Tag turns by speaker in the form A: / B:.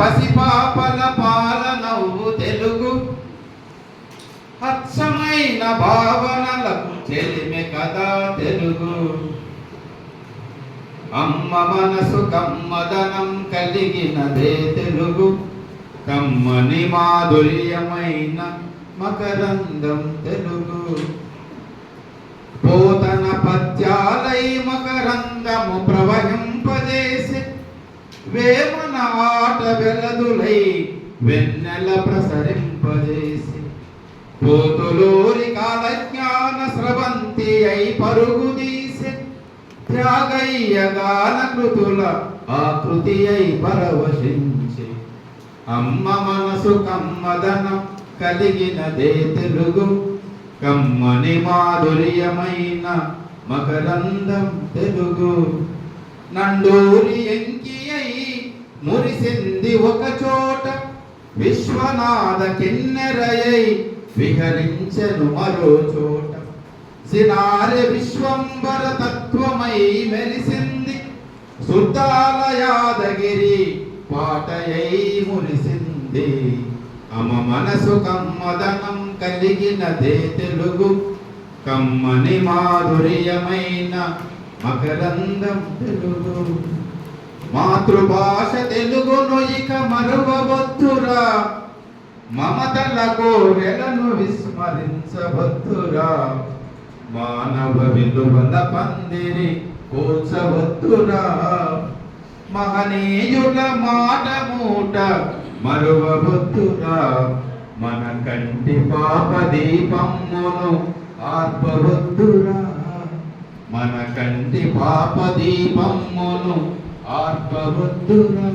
A: పసిపాపల పాలనవు తెలుగు. అచ్చమైన భావనలకు చెలిమె కదా తెలుగు. అమ్మ మనసు కమ్మదనం కలిగినదే తెలుగు. కమ్మని మాధుర్యమైన మకరందం తెలుగు. పోతన పద్యాలై మకరందము ప్రవహింపజేసి వేమన ఆట వెలదులై వెన్నెల ప్రసరింపజేసి పోతులూరి కాలజ్ఞాన స్రవంతి అయి పరుగు తీసి త్యాగయ్య గాన కృతుల ఆకృతి అయి పరవశించి అమ్మ మనసు కమ్మదనం కలిగినదే తెలుగు కమ్మని మాధుర్యమైన మకరందం తెలుగు నండూరి ఎంకి అయి మురిసింది ఒక చోట. విశ్వనాథ కిన్నెరయై విహరించెను మరో చోట. సినారె విశ్వంబర తత్వమై మెరిసింది. సుద్దాల యాదగిరి పాటయై మురిసింది. అమ మనసు కమ్మదనం కలిగినదే తెలుగు. కమ్మని మాధుర్యమైన మకరందం తెలుగు మాతృభాష తెలుగును ఇక మరువవద్దురా మమతల కోరెలను విస్మరించవద్దురా మానవ విలువల పందిరి కూర్చవద్దురా మహనీయుల మాట మూట మరువవద్దురా మన కంటి పాప దీపమ్మును ఆర్పవద్దురా మన కంటి పాప దీపమ్మును ఆర్పవద్దురా